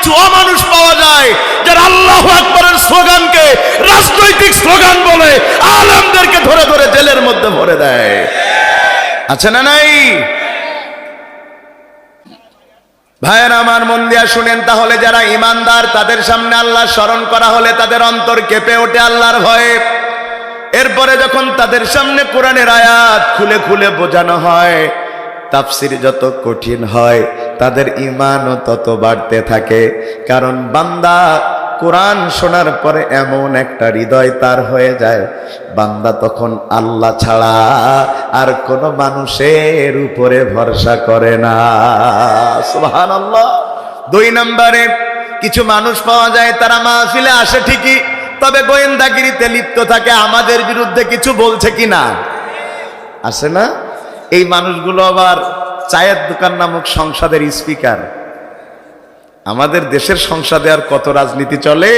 কিছু অমানুষ পাওয়া যায়, যারা আল্লাহ আকবরের স্লোগানকে রাজনৈতিক স্লোগান বলে আলমদেরকে ধরে ধরে জেলের মধ্যে ভরে দেয়। আছে না নাই? ভাইয়ের, আমার মন দিয়া শুনেন, তাহলে যারা ইমানদার, তাদের সামনে আল্লাহ স্মরণ করা হলে তাদের অন্তর কেঁপে ওঠে আল্লাহর ভয়ে। এরপরে যখন তাদের সামনে কোরআনের আয়াত খুলে খুলে বোঝানো হয়, তাফসির যত কঠিন হয় তাদের ইমানও তত বাড়তে থাকে। কারণ বান্দা কোরআন শোনার পরে এমন একটা হৃদয় তার হয়ে যায়। বান্দা তখন আল্লাহ ছাড়া আর কোনো মানুষের উপরে ভরসা করে না। সুবহান আল্লাহ দুই নম্বরে কিছু মানুষ পাওয়া যায়, তারা মাহফিলে আসে ঠিকই, তবে গোয়েন্দাগিরিতে লিপ্ত থাকে, আমাদের বিরুদ্ধে কিছু বলছে কি না আসে না? এই মানুষগুলো আবার চায়ের দোকান নামক সংসদের স্পিকার। আমাদের দেশের সংসদে আর কত রাজনীতি চলে?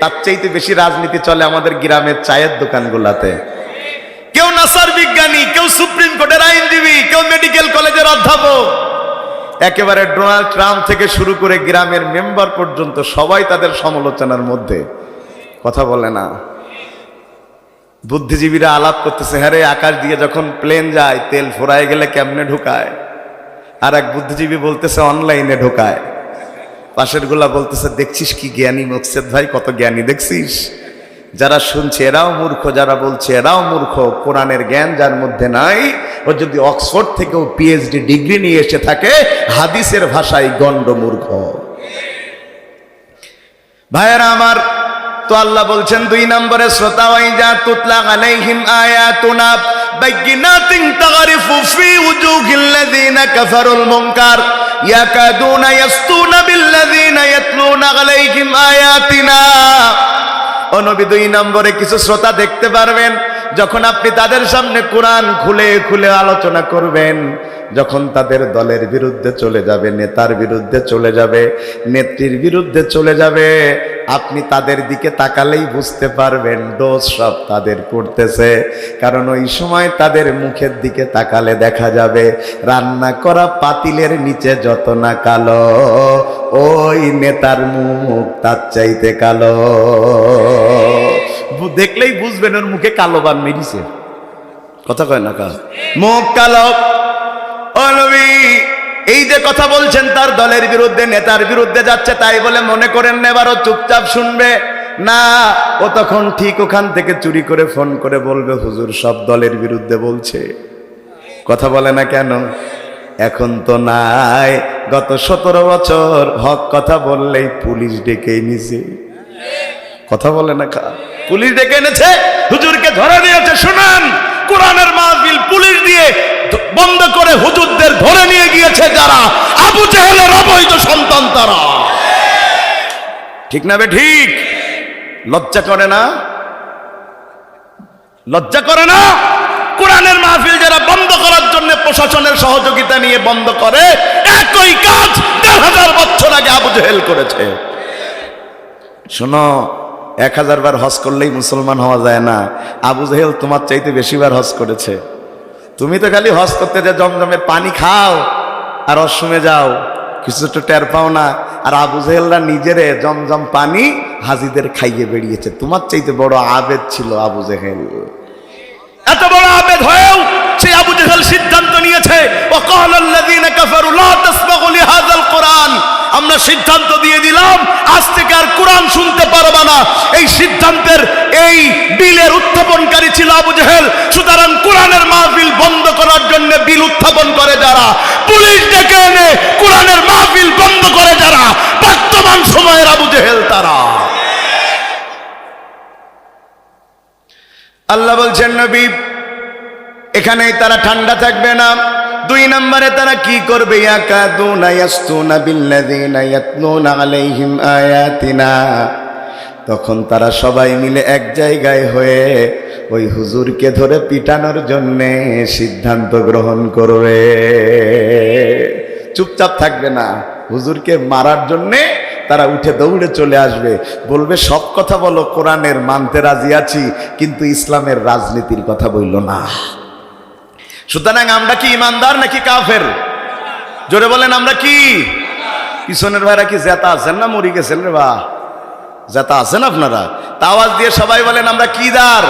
তার চাইতে বেশি রাজনীতি চলে আমাদের গ্রামের চায়ের দোকানগুলাতে। কেউ নাসার বিজ্ঞানী, কেউ সুপ্রিম কোর্টের আইনজীবী, কেউ মেডিকেল কলেজের অধ্যাপক। একেবারে ডোনাল্ড ট্রাম্প থেকে শুরু করে গ্রামের মেম্বার পর্যন্ত সবাই তাদের সমালোচনার মধ্যে। কথা বলে না। বুদ্ধিজীবীরা আলাপ করতেছে হ্যাঁ আকাশ দিয়ে যখন প্লেন যায়, তেল ফোরায় গেলে কেমনে ঢুকায়? আর এক বুদ্ধিজীবী বলতেছে, অনলাইনে ঢোকায়। পাশেরগুলা বলতেছে, দেখছিস কি জ্ঞানী মকসেদ ভাই, কত জ্ঞানী, দেখছিস? যারা শুনছে, এরাও মূর্খ, যারা বলছে, এরাও মূর্খ, কোরআনের জ্ঞান যার মধ্যে নাই, ও যদি অক্সফোর্ড থেকেও পিএইচডি ডিগ্রি নিয়ে এসে থাকে, হাদিসের ভাষায় গণ্ড মূর্খ ভাইয়েরা আমার, তো আল্লাহ বলছেন, দুই নম্বরে শ্রোতা তুতলা আলাইহিম আয়াতুনা। তাগরিফু ফি উজুহিল লাযিনা কাফারুল মুনকার ইয়াকাদুনা ইয়াসতুনা বিল্লাযিনা ইয়াতলুনা আলাইহিম আয়াতিনা ও দুই নম্বরে কিছু শ্রোতা দেখতে পারবেন, যখন আপনি তাদের সামনে কোরআন খুলে খুলে আলোচনা করবেন, যখন তাদের দলের বিরুদ্ধে চলে যাবে, নেতার বিরুদ্ধে চলে যাবে, নেত্রীর বিরুদ্ধে চলে যাবে আপনি তাদের দিকে তাকালেই বুঝতে পারবেন দোষ সব তাদের করতেছে। কারণ ওই সময় তাদের মুখের দিকে তাকালে দেখা যাবে রান্না করা পাতিলের নিচে যত না কালো ওই নেতার মুখ তার চাইতে কালো। দেখলেই বুঝবেন ওর মুখে কালো বান মেরিছে। কথা কয় না কা মুখ কালো। নবী! এই যে কথা বলছেন তার দলের বিরুদ্ধে, নেতার বিরুদ্ধে যাচ্ছে, তাই বলে মনে করেন এবারও চুপচাপ শুনবে। না, ও তখন ঠিক ওখান থেকে চুরি করে ফোন করে বলবে, হুজুর, সব দলের বিরুদ্ধে বলছে। কথা বলে না কেন? এখন তো নাই। গত সতেরো বছর হক কথা বললেই পুলিশ ডেকে নিছে কথা বলে না কা পুলিশ ডেকে এনেছে? হুজুরকে ধরে নিয়েছে, শুনান। কোরআনের মাহফিল পুলিশ দিয়ে বন্ধ করে হুজুরদের ধরে নিয়ে গিয়েছে যারা আবু জাহেলের অবৈধ সন্তান তারা। ঠিক না বে ঠিক? লজ্জা করে না? লজ্জা করে না? কোরআনের মাহফিল যারা বন্ধ করার জন্য প্রশাসনের সহযোগিতা নিয়ে বন্ধ করে, একই কাজ দেড় হাজার বছর আগে আবু জেহেল করেছে। শোনো, এক হাজার বার হজ করলেই মুসলমান হওয়া যায় না। আবু জেহেল তোমার চাইতে বেশি বার হজ করেছে। তুমি তো খালি হজ করতে যা জমজমে পানি খাও আর অসুমে যাও। কিছু একটু টের পাও না। আর আবু জেহেলরা নিজেরে জমজম পানি হাজিদের খাইয়ে বেরিয়েছে তোমার চাইতে বড় আবেদ ছিল আবু জেহেল। এত বড় আবেদ হয়েও সেই আবু জেহেল সিদ্ধান্ত নিয়েছে আমরা সিদ্ধান্ত দিয়ে দিলাম শুনতে পারবা না। এই সিদ্ধান্তের এই বিলের উত্থাপনকারী ছিল আবু জেহেল। সুতরাং কোরআনের মাহফিল বন্ধ করার জন্য বিল উত্থাপন করে যারা। পুলিশ ডেকে এনে কোরআনের মাহফিল বন্ধ করে যারা। বর্তমান সময়ের আবু জেহেল তারা। আল্লাহ বলছেন, নবী, এখানেই তারা ঠান্ডা থাকবে না। দুই নম্বরে তারা কি করবে? তখন তারা সবাই মিলে এক জায়গায় হয়ে ওই হুজুরকে ধরে পিটানোর জন্যে সিদ্ধান্ত গ্রহণ করবে। চুপচাপ থাকবে না। হুজুরকে মারার জন্যে তারা উঠে দৌড়ে চলে আসবে। বলবে, সব কথা বলো, কোরআনের মানতে রাজি আছি, কিন্তু ইসলামের রাজনীতির কথা বলল না। সুতরাং আমরা কি ইমানদার নাকি কাফের? জোরে বলেন, আমরা কি? পিছনের ভাইরা কি জেতা আছেন না মরি গেছেন রে বা? জেতা আছেন আপনারা? তা আওয়াজ দিয়ে সবাই বলেন, আমরা কি দার?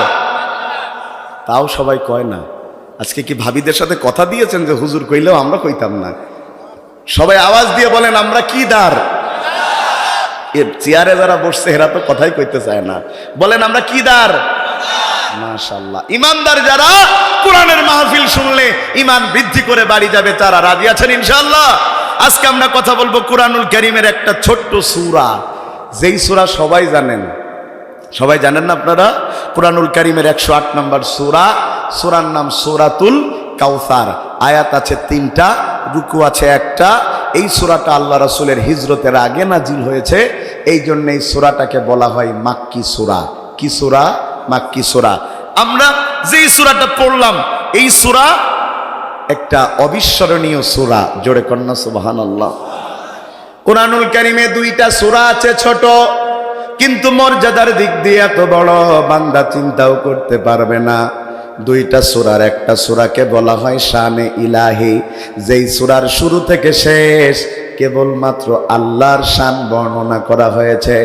তাও সবাই কয় না। আজকে কি ভাবিদের সাথে কথা দিয়েছেন যে হুজুর কইলেও আমরা কইতাম না? সবাই আওয়াজ দিয়ে বলেন, আমরা কি দার? এর চেয়ারে যারা বসছে, এরা তো কথাই কইতে চায় না। বলেন, আমরা কি দার? মাশাল্লাহ ইমানদার যারা, কোরআনের মাহফিল শুনলে ইমান বৃদ্ধি করে বাড়ি যাবে, তারা রাজি আছেন ইনশাআল্লাহ। আজকে আমরা কথা বলব কোরআনুল করিমের একটা ছোট্ট সূরা। যেই সূরা সবাই জানেন। সবাই জানেন না আপনারা? কোরআনুল করিমের একশো আট নম্বর সূরা। সূরার নাম সূরাতুল কাউসার আয়াত আছে তিনটা, রুকু আছে একটা। এই সূরাটা আল্লাহ রাসূলের হিজরতের আগে নাজিল হয়েছে। এই জন্য এই সূরাটাকে বলা হয় মাক্কি সূরা। কি সূরা? মাক্কি সূরা। আমরা যেই সূরাটা পড়লাম, এই সূরা একটা অবিস্মরণীয় সূরা। জোরে কন্যা, সুবহানাল্লাহ। কোরআনুল কারিমে দুইটা সূরা আছে ছোট, কিন্তু মর্যাদার দিক দিয়ে এত বড়, বান্দা চিন্তাও করতে পারবে না। দুইটা সূরার একটা সূরাকে বলা হয় শানে ইলাহি। যেই সূরার শুরু থেকে শেষ কেবলমাত্র আল্লাহর শান বর্ণনা করা হয়েছে।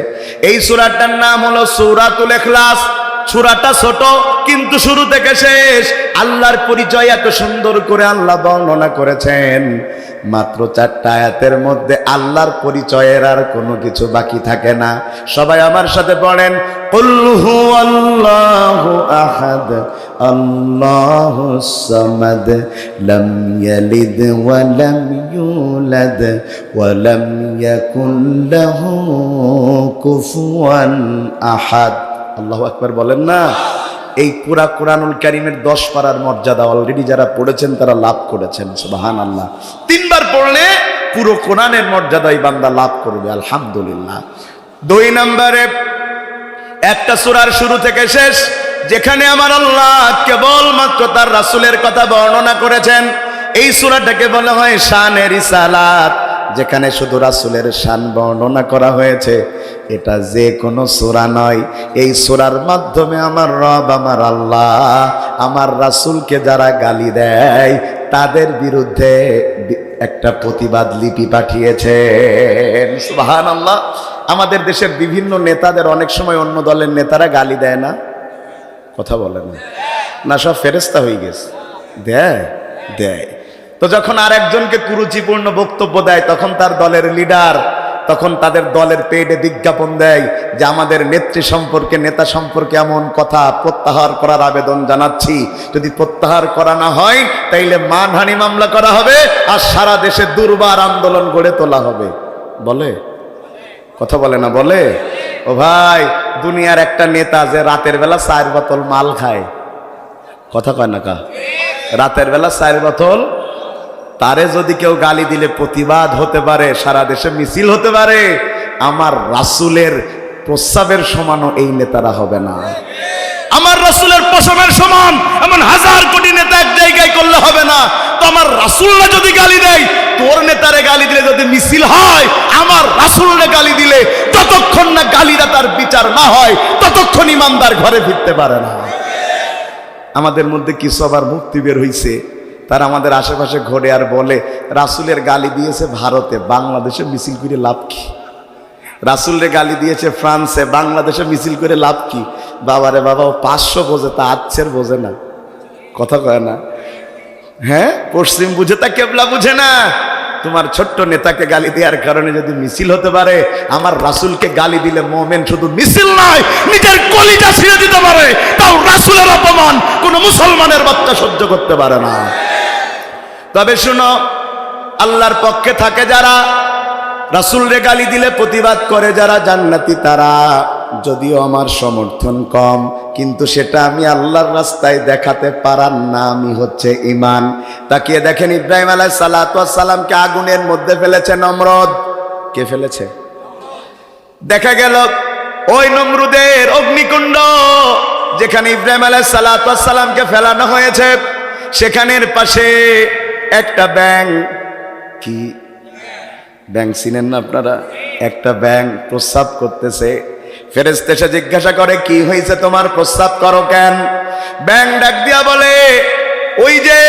এই সূরাটার নাম হলো সূরাতুল ইখলাস। ছুরাটা ছোট, কিন্তু শুরু থেকে শেষ। আল্লাহর পরিচয় এত সুন্দর করে আল্লাহ বর্ণনা করেছেন। মাত্র চারটা আয়াতের মধ্যে আল্লাহর পরিচয়ের আর কোনো কিছু বাকি থাকে না। সবাই আমার সাথে পড়েন কুল্লুহু আল্লাহু আহাদ, আল্লাহু সামাদ, লাম ইয়ালিদ ওয়া লাম ইউলাদ, ওয়া লাম ইয়াকুল লাহু কুফুয়ান আহাদ। আল্লাহ আকবার বলেন না, এই পুরা কোরআনুল কারিমের দশ পারার মর্যাদা অলরেডি যারা পড়েছেন, তারা লাভ করেছেন সুবাহান আল্লাহ তিনবার পড়লে পুরো কোরআনের মর্যাদা এই বান্দা লাভ করবে, আলহামদুলিল্লাহ। দুই নম্বরে, একটা সুরার শুরু থেকে শেষ, যেখানে আমার আল্লাহ কেবলমাত্র তার রাসুলের কথা বর্ণনা করেছেন, এই সুরাটাকে বলা হয় শানের ইসালাত যেখানে শুধু রাসুলের শান বর্ণনা করা হয়েছে। এটা যে কোনো সুরা নয়। এই সোরার মাধ্যমে আমার রব, আমার আল্লাহ, আমার রাসুলকে যারা গালি দেয়, তাদের বিরুদ্ধে একটা প্রতিবাদ লিপি পাঠিয়েছেন। সুবাহান আল্লাহ আমাদের দেশের বিভিন্ন নেতাদের অনেক সময় অন্য দলের নেতারা গালি দেয় না। কথা বলে না। না, সব ফেরেস্তা হয়ে গেছে। দেয় দেয়। তো যখন আর একজনকে কুরুচিপূর্ণ বক্তব্য দেয়, তখন তার দলের লিডার তখন তাদের দলের পেডে বিজ্ঞাপন দেয় যে আমাদের নেত্রী সম্পর্কে, নেতা সম্পর্কে এমন কথা প্রত্যাহার করার আবেদন জানাচ্ছি। যদি প্রত্যাহার করা না হয়, তাইলে মানহানি মামলা করা হবে আর সারা দেশে দুর্বার আন্দোলন গড়ে তোলা হবে। বলে? কথা বলে না, বলে? ও ভাই, দুনিয়ার একটা নেতা যে রাতের বেলা চার বোতল মাল খায়। কথা কয় না কা? রাতের বেলা চার বোতল তারে যদি কেউ গালি দিলে প্রতিবাদ হতে পারে, সারা দেশে মিছিল হতে পারে, আমার রাসুলের প্রস্রাবের সমানও এই নেতারা হবে না। আমার রাসুলের প্রসবের সমান এমন হাজার কোটি নেতা এক জায়গায় করলে হবে না। তো আমার রাসুলরা যদি গালি দেয়, তোর নেতারে গালি দিলে যদি মিছিল হয়, আমার রাসুলরে গালি দিলে ততক্ষণ না গালিরা তার বিচার না হয়, ততক্ষণ ইমানদার ঘরে ফিরতে পারে না। আমাদের মধ্যে কিছু আবার মুক্তি বের হইছে। তারা আমাদের আশেপাশে ঘরে আর বলে, রাসুলের গালি দিয়েছে ভারতে, বাংলাদেশে মিছিল করে লাভ কি? রাসুলরে গালি দিয়েছে ফ্রান্সে, বাংলাদেশে মিছিল করে লাভ কি? বাবারে বাবা পাঁচশো বোঝে তা আচ্ছের বোঝে না। কথা কয় না। হ্যাঁ পশ্চিম বুঝে তা কেবলা বুঝে না। তোমার ছোট্ট নেতাকে গালি দেওয়ার কারণে যদি মিছিল হতে পারে, আমার রাসুলকে গালি দিলে মোমেন শুধু মিছিল নয়, নিজের কলিজা ছিঁড়ে দিতে পারে। তাও রাসুলের অপমান, কোনো মুসলমানের বাচ্চা সহ্য করতে পারে না। তবে শুনো, আল্লাহর পক্ষে থাকে যারা, রাসুলরে গালি দিলে প্রতিবাদ করে যারা জান্নাতি তারা। যদিও আমার সমর্থন কম, কিন্তু সেটা আমি আল্লাহর রাস্তায় দেখাতে পারার না আমি হচ্ছে ইমান তাকিয়ে দেখেন ইব্রাহিম আলাই সালাতামকে আগুনের মধ্যে ফেলেছে নমরদ। কে ফেলেছে? দেখা গেল ওই নমরুদের অগ্নিকুণ্ড, যেখানে ইব্রাহিম আলাই সালাতামকে ফেলানো হয়েছে। সেখানের পাশে একটা ব্যাং কি? ব্যাং চিনেন না আপনারা? একটা ব্যাং প্রস্রাব করতেছে। ফেরেস্তে এসে জিজ্ঞাসা করে, কি হয়েছে তোমার প্রস্রাব করো কেন? ব্যাং ডাক দিয়া বলে, ওই যে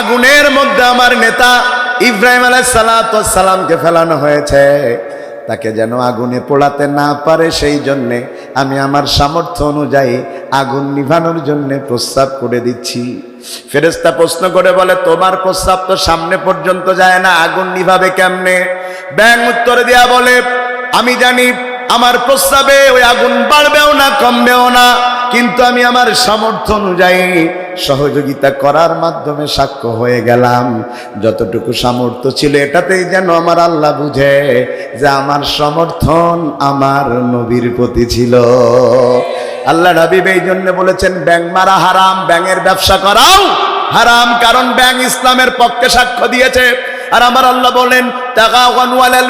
আগুনের মধ্যে আমার নেতা ইব্রাহিম আলাই সালামকে ফেলানো হয়েছে। তাকে যেন আগুনে পোড়াতে না পারে, সেই জন্যে আমি আমার সামর্থ্য অনুযায়ী আগুন নিভানোর জন্য প্রস্তাব করে দিচ্ছি। ফেরেস্তা প্রশ্ন করে বলে, তোমার প্রস্তাব তো সামনে পর্যন্ত যায় না, আগুন নিভাবে কেমনে? ব্যাং উত্তর দেয়া বলে, আমি জানি আমার প্রস্তাবে ওই আগুন বাড়বেও না, কমবেও না, কিন্তু আমি আমার সামর্থ্য অনুযায়ী সহযোগিতা করার মাধ্যমে সাক্ষ্য হয়ে গেলাম। যতটুকু সামর্থ্য ছিল এটাতেই যেন আমার আল্লাহ বুঝে যে আমার সমর্থন আমার নবীর প্রতি ছিল। আল্লাহ নবীব এই জন্য বলেছেন, ব্যাং মারা হারাম, ব্যাঙের ব্যবসা করাও হারাম, কারণ ব্যাং ইসলামের পক্ষে সাক্ষ্য দিয়েছে। আর আমার আল্লাহ বলেন, তাগাওয়ানু ওয়াল্লাহ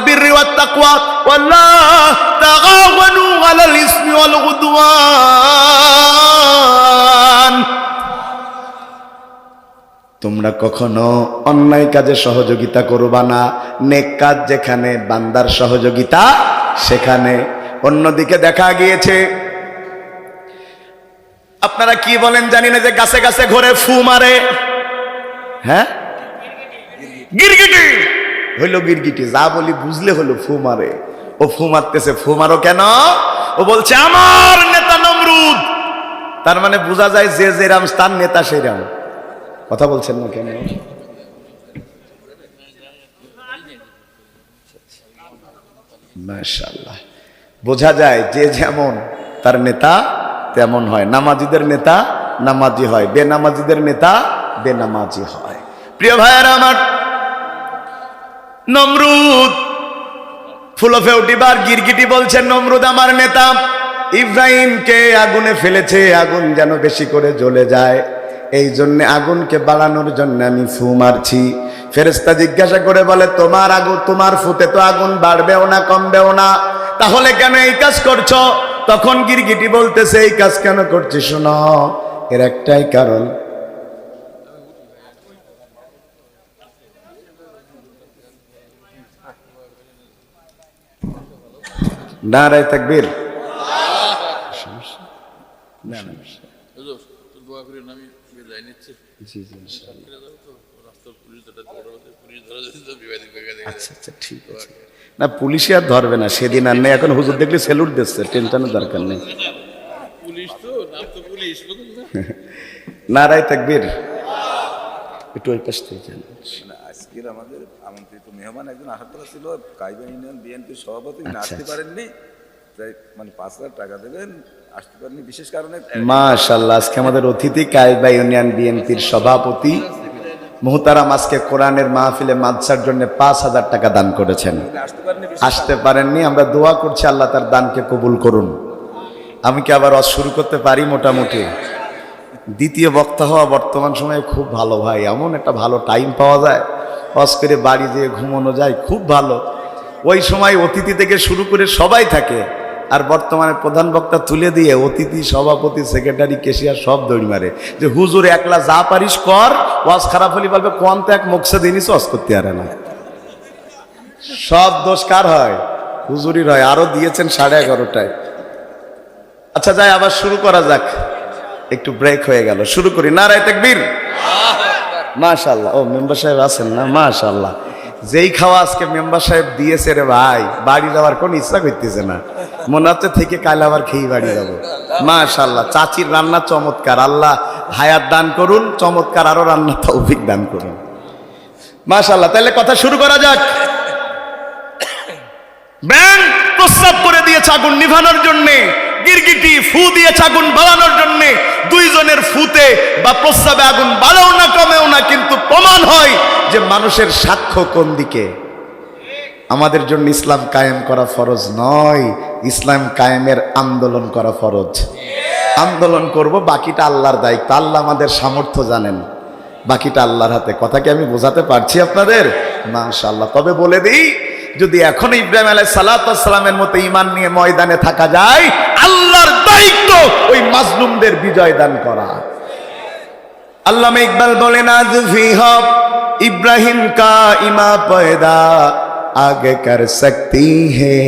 তোমরা কখনো অন্যায় কাজে সহযোগিতা করবা না, নেক কাজ যেখানে বান্দার সহযোগিতা, সেখানে। অন্যদিকে দেখা গিয়েছে, আপনারা কি বলেন জানি না যে গাছে গাছে ঘরে ফু মারে। হ্যাঁ? গিরগিটি। হইল গিরগিটি, যা বলি বুঝলে হলো ফু মারে। ও ফু মারতেছে, ফু মারো কেন? ও বলছে, আমার নেতা নমরুদ। তার মানে বোঝা যায় যে যেরাম, তার নেতা সেরাম কথা বলছেন না কেন? মাশাল্লাহ বোঝা যায় যে যেমন তার নেতা, তেমন হয়। নামাজিদের নেতা, নামাজি হয়। বেনামাজিদের নেতা, বেনামাজি হয়। প্রিয় ভাইয়ারা আমার, নমরুদ ফুলফে উঠিবার গিরগিটি বলছেন নমরুদ আমার নেতা, ইব্রাহিমকে আগুনে ফেলেছে, আগুন যেন বেশি করে জ্বলে যায়। এই জন্য আগুনকে বাড়ানোর জন্য আমি ফু মারছি। ফেরেস্তা জিজ্ঞাসা করে বলে, তোমার আগুন, তোমার ফুতে তো আগুন বাড়বেও না, কমবেও না। তাহলে কেন এই কাজ করছ? তখন গিরগিটি বলতেছে, এই কাজ কেন করছি শোনো, এর একটাই কারণ নারায় তাকবীর না না হুজুর, তো দোয়া করেন আমি বিদায় নিচ্ছি জি জি আচ্ছা আচ্ছা ঠিক আছে। না পুলিশে আর ধরবে না সেদিন আর নেই। এখন হুজুর দেখলে সেলুট দিচ্ছে টেনশনের দরকার নেই। পুলিশ তো নাম তো পুলিশ না? নারায় তাকবীর। একটু ওই পাশ থেকে যান। আজকের আমাদের আমন্ত্রিত মেহমান একজন আসার কথা ছিল কাইবা ইউনিয়ন বিএনপির সভাপতি আচ্ছা, আসতে আচ্ছা। পারেননি। তাই মানে পাঁচ হাজার টাকা দেবেন আসতে পারেননি বিশেষ কারণে মাশাল্লাহ আজকে আমাদের অতিথি কাইবা ইউনিয়ন বিএনপির সভাপতি মোহতারাম আজকে কোরআনের মাহফিলে মাদসার জন্য পাঁচ হাজার টাকা দান করেছেন। আসতে পারেননি আমরা দোয়া করছি আল্লাহ তার দানকে কবুল করুন। আমি কি আবার শুরু করতে পারি মোটামুটি? দ্বিতীয় বক্তা হওয়া বর্তমান সময়ে খুব ভালো ভাই এমন একটা ভালো টাইম পাওয়া যায়। অজ করে বাড়ি যেয়ে ঘুমানো যায় খুব ভালো। ওই সময় অতিথি থেকে শুরু করে সবাই থাকে। আর বর্তমানে প্রধান বক্তা তুলে দিয়ে অতিথি সভাপতি সেক্রেটারি কেশিয়ার সব দড়ি মারে। যে হুজুর একলা যা পারিস কর ওয়াজ খারাপ হলে বলবে কোন তো এক মোকসা দিনিস ওয়াজ করতে পারে না। সব দোষ কার হয়? হুজুরির হয়। আরও দিয়েছেন সাড়ে এগারোটায়। আচ্ছা যাই আবার শুরু করা যাক। একটু ব্রেক হয়ে গেল। শুরু করি। নারায় তাকবীর? মাশাল্লাহ ও মেম্বার সাহেব আছেন না? মাশাল্লাহ যেই খাওয়া আজকে মেম্বার সাহেব দিয়েছে রে ভাই, বাড়ি যাওয়ার কোন ইচ্ছা করতেছে না। মনে হচ্ছে থেকে কাল আবার খেয়ে বাড়ি যাব। মাশাল্লাহ চাচির রান্না চমৎকার। আল্লাহ হায়াত দান করুন, চমৎকার আরও রান্না তৌফিক দান করুন। মাশাল্লাহ তাহলে কথা শুরু করা যাক। ব্যাং প্রস্তাব করে দিয়েছে আগুন নিভানোর জন্য। গিরগিটি ফু দিয়েছে আগুন বাড়ানোর জন্য দুইজনের ফুতে বা প্রস্তাবে আগুন বাড়াও না, কমেও না, কিন্তু প্রমাণ হয় যে মানুষের সাক্ষ্য কোন দিকে। আমাদের জন্য ইসলাম কায়েম করা ফরজ নয়, ইসলাম কায়েমের আন্দোলন করা ফরজ। আন্দোলন করব, বাকিটা আল্লাহর দায়িত্ব। আল্লাহ আমাদের সামর্থ্য জানেন। বাকিটা আল্লাহর হাতে। কথা কি আমি বোঝাতে পারছি আপনাদের? মাশাআল্লাহ। তবে বলে দিই, যদি এখন ইব্রাহিম আলাই সালাতামের মতো ইমান নিয়ে ময়দানে থাকা যায় আল্লাহর দায়িত্ব ওই মাজলুমদের বিজয় দান করা। আল্লামা ইকবাল বলেন, আজ ইব্রাহিম কা ইমা পয়দা আগে কর সকতি হে,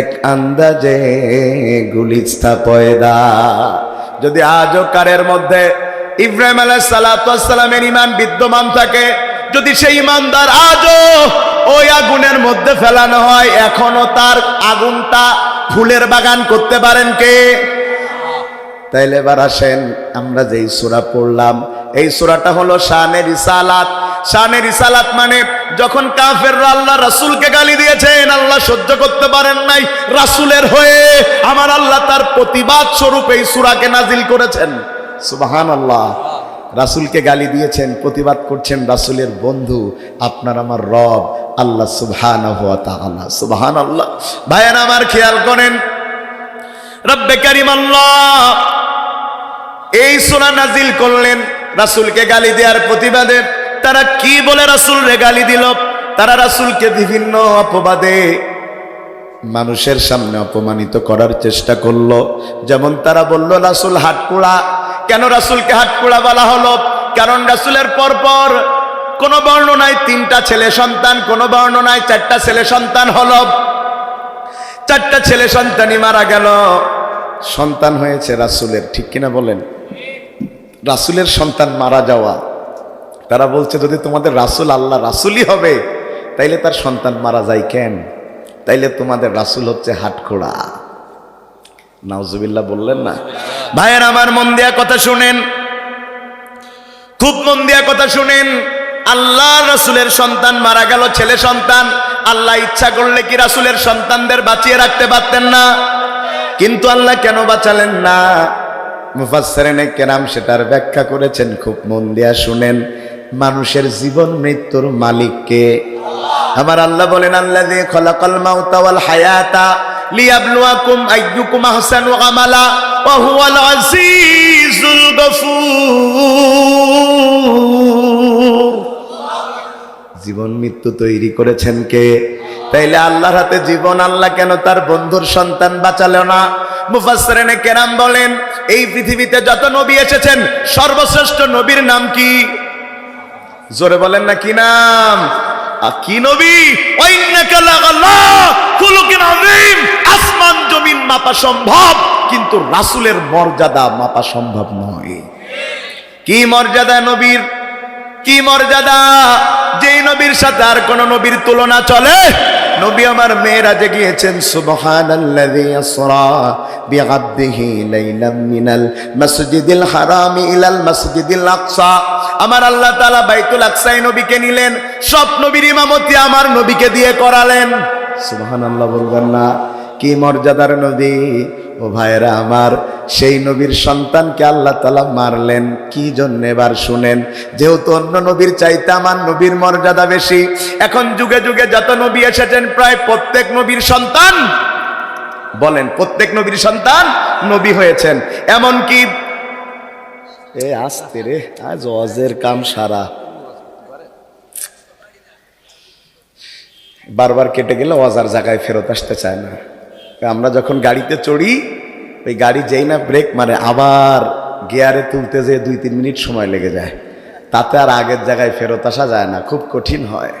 এক আন্দাজে গুলিস্তা পয়দা। যদি আজও কারের মধ্যে ইব্রাহিম আলাহ সালাতামের ইমান বিদ্যমান থাকে, যদি সেই ইমানদার আজও ওই আগুনের মধ্যে ফেলানো হয়। এখনও তার আগুনটা ফুলের বাগান করতে পারেন কে? তাইলে এবার আসেন, আমরা যেই সূরা পড়লাম, এই সূরাটা হলো শানের ইসালাত শানের ইসালাত মানে যখন কাফেররা আল্লাহ রাসূলকে গালি দিয়েছেন, আল্লাহ সহ্য করতে পারেন নাই, রাসূলের হয়ে আমার আল্লাহ তার প্রতিবাদ স্বরূপ এই সূরাকে নাজিল করেছেন। সুবহানাল্লাহ। রাসূলকে গালি দিয়েছেন, প্রতিবাদ করছেন, রাসূলের বন্ধু, আপনার আমার রব, আল্লাহ সুবহানাহু ওয়া তাআলা। সুবহানাল্লাহ। ভাইয়ের, আমার খেয়াল করেন, রব্বে কারিম আল্লাহ এই সোনা নাজিল করলেন, রাসূলকে গালি দেওয়ার প্রতিবাদে। তারা কি বলে রাসূল রে গালি দিল? তারা রাসূলকে বিভিন্ন অপবাদে মানুষের সামনে অপমানিত করার চেষ্টা করল। যেমন তারা বলল, রাসূল হাটকুড়া কেন রাসূলকে হাটকুড়া বলা হলো? কারণ রাসূলের পরপর কোন বর্ণনায় তিনটা ছেলে সন্তান, কোন বর্ণনায় চারটা ছেলে সন্তান হলো। চারটা ছেলে সন্তানই মারা গেল। সন্তান হয়েছে রাসূলের, ঠিক কিনা বলেন? রাসূলের সন্তান মারা যাওয়া। তারা বলছে, যদি তোমাদের রাসূল আল্লাহ রাসুলই হবে, তাইলে তার সন্তান মারা যায় কেন? তাইলে তোমাদের রাসূল হচ্ছে হাটখোড়া নাউজুবিল্লাহ বললেন না। ভাইয়ের, আমার মন দিয়া কথা শুনেন। খুব মন দিয়া কথা শুনেন। আল্লাহ রাসূলের সন্তান মারা গেল, ছেলে সন্তান। আল্লাহ ইচ্ছা করলে কি রাসূলের সন্তানদের বাঁচিয়ে রাখতে পারতেন না? কিন্তু আল্লাহ কেন বাঁচালেন না? মুফাসসিরিনে কেরাম সেটার ব্যাখ্যা করেছেন, খুব মন দিয়া শুনেন। মানুষের জীবন মৃত্যুর মালিককে। আমার আল্লাহ বলেন, আল্লাযী খলাকাল মাউতা ওয়াল হায়াতা। জীবন মৃত্যু তৈরি করেছেন কে? তাইলে আল্লাহর হাতে জীবন আল্লাহ কেন তার বন্ধুর সন্তান বাঁচালো না? মুফাসরেনে কেরাম বলেন, এই পৃথিবীতে যত নবী এসেছেন, সর্বশ্রেষ্ঠ নবীর নাম কি? জোরে বলেন না কি নাম? আ, কি নবী? আসমান জমিন মাপা সম্ভব কিন্তু রাসুলের মর্যাদা মাপা সম্ভব নয়। কি মর্যাদা নবীর? কি মর্যাদা? যেই নবীর সাথে আর কোন নবীর তুলনা চলে নবী আমার মেয়েরাজে গিয়েছেন আকসা। আমার আল্লাহ তাআলা বাইতুল আকসায় নবীকে নিলেন, সব নবীর ইমামতি আমার নবীকে দিয়ে করালেন। সুবহানাল্লাহ বলবেন না, কি মর্যাদার নবী ও ভাইরা আমার সেই নবীর সন্তানকে আল্লাহ তালা মারলেন। কি জন্য এবার শুনেন? যেহেতু অন্য নবীর চাইতে আমার নবীর মর্যাদা বেশি, এখন যুগে যুগে যত নবী এসেছেন, প্রায় প্রত্যেক নবীর সন্তান, বলেন, প্রত্যেক নবীর সন্তান নবী হয়েছেন। এমন কি এ, আসতে রে, আজ অজের কাম সারা। বারবার কেটে গেলে অজার জায়গায় ফেরত আসতে চায় না। আমরা যখন গাড়িতে চড়ি, ওই গাড়ি যেই না ব্রেক মানে আবার গিয়ারে তুলতে যেয়ে দুই তিন মিনিট সময় লেগে যায়। তাতে আর আগের জায়গায় ফেরত আসা যায় না, খুব কঠিন হয়।